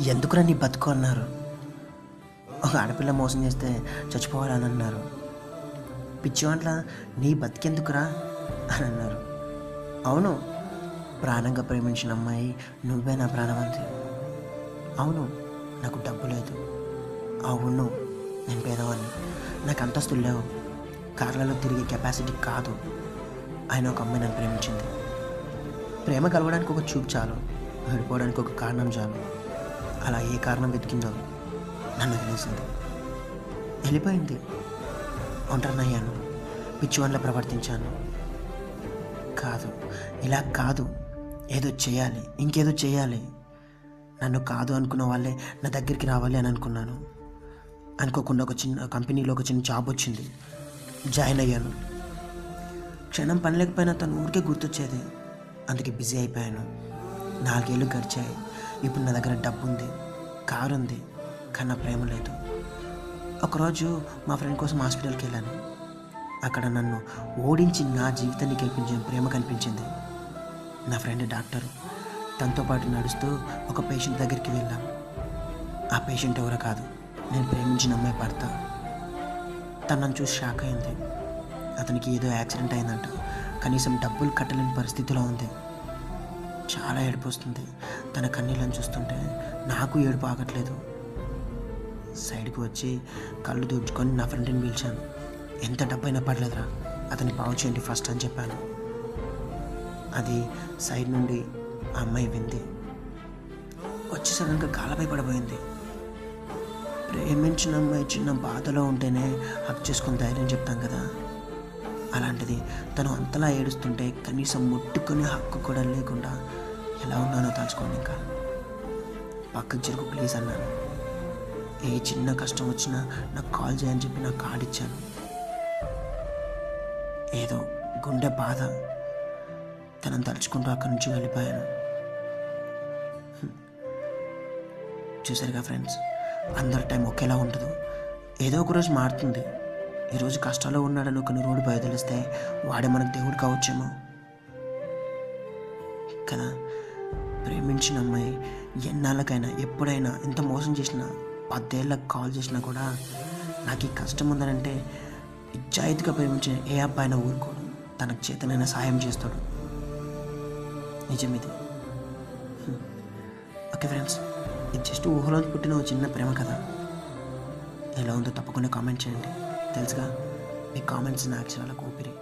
ఎందుకురా నీ బతుకు అన్నారు? ఒక ఆడపిల్ల మోసం చేస్తే చచ్చిపోవాలని అన్నారు పిచ్చివాంట్ల నీ బతికెందుకురా? అని అన్నారు. అవును ప్రాణంగా ప్రేమించిన అమ్మాయి నువ్వే నా ప్రాణవంతి. అవును నాకు డబ్బు లేదు. అవును నేను పేదవాడిని నాకు అంతస్తులు లేవు. కార్లలో తిరిగే కెపాసిటీ కాదు. ఆయన ఒక అమ్మాయి నన్ను ప్రేమించింది. ప్రేమ కలవడానికి ఒక చూపు చాలు. విడిపోవడానికి ఒక కారణం చాలు. అలా ఏ కారణం వెతికిందో నన్ను వదిలేసింది వెళ్ళిపోయింది. ఒంటరినయ్యాను. పిచ్చివాన్లా ప్రవర్తించాను. కాదు ఇలా కాదు. ఏదో చేయాలి ఇంకేదో చేయాలి. నన్ను కాదు అనుకున్న వాళ్ళే నా దగ్గరికి రావాలి అని అనుకున్నాను. అనుకోకుండా ఒక చిన్న కంపెనీలో ఒక చిన్న జాబ్ వచ్చింది. జాయిన్ అయ్యాను. క్షణం పని లేకపోయినా తను ఊరికే గుర్తొచ్చేది. అందుకే బిజీ అయిపోయాను. నాలుగేళ్ళు గడిచాయి. ఇప్పుడు నా దగ్గర డబ్బు ఉంది కారు ఉంది కానీ నా ప్రేమ లేదు. ఒకరోజు మా ఫ్రెండ్ కోసం హాస్పిటల్కి వెళ్ళాను. అక్కడ నన్ను ఓడించి నా జీవితాన్ని గెలిపించే ప్రేమ కనిపించింది. నా ఫ్రెండ్ డాక్టర్. తనతో పాటు నడుస్తూ ఒక పేషెంట్ దగ్గరికి వెళ్ళాం. ఆ పేషెంట్ ఎవరో కాదు నేను ప్రేమించిన అమ్మాయి భర్త. తను నన్ను చూసి షాక్ అయింది. అతనికి ఏదో యాక్సిడెంట్ అయిందంట. కనీసం డబ్బులు కట్టలేని పరిస్థితిలో ఉంది. చాలా ఏడుపు వస్తుంది. తన కన్నీళ్ళని చూస్తుంటే నాకు ఏడుపు ఆగట్లేదు. సైడ్కి వచ్చి కళ్ళు దూడ్చుకొని నా ఫ్రెండ్ని పిలిచాను. ఎంత డబ్బైనా పర్లేదురా అతని పావు చేయండి ఫస్ట్ అని చెప్పాను. అది సైడ్ నుండి ఆ అమ్మాయి వింది. వచ్చి సడన్గా కాలపై పడిపోయింది. ప్రేమించిన అమ్మాయి చిన్న బాధలో ఉంటేనే హక్ చేసుకుని ధైర్యం చెప్తాం కదా. అలాంటిది తను అంతలా ఏడుస్తుంటే కనీసం ముట్టుకునే హక్కు కూడా లేకుండా ఎలా ఉన్నానో తలుచుకోండి ఇంకా. పక్కకు జరుగు ప్లీజ్ అన్నాను ఏ చిన్న కష్టం వచ్చినా నాకు కాల్ చేయని చెప్పి నాకు కార్డు ఇచ్చాను ఏదో గుండె బాధ. తనని తలుచుకుంటూ అక్కడి నుంచి వెళ్ళిపోయాను. చూసారుగా ఫ్రెండ్స్ అందరి టైం ఒకేలా ఉండదు. ఏదో ఒక రోజు మారుతుంది. ఈరోజు కష్టాల్లో ఉన్నాడని కొన్ని రోడ్డు బయలుదేరిస్తే వాడే మనకు దేవుడు కావచ్చేమో. కదా? ప్రేమించిన అమ్మాయి ఎన్నాళ్ళకైనా ఎప్పుడైనా ఎంత మోసం చేసినా పదేళ్ళకి కాల్ చేసినా కూడా నాకు ఈ కష్టం ఉందనంటే ఇచ్చాయితీగా ప్రేమించిన ఏ అబ్బాయినా ఊరుకోడు. తనకు చేతనైనా సాయం చేస్తాడు. నిజం ఇది ఓకే ఫ్రెండ్స్ ఇది జస్ట్ ఊహలో పుట్టిన ఒక చిన్న ప్రేమ కథ. ఎలా ఉందో తప్పకుండా కామెంట్ చేయండి. తెలుసుగా మీ కామెంట్స్ నా అక్షరాలకు ఊపిరి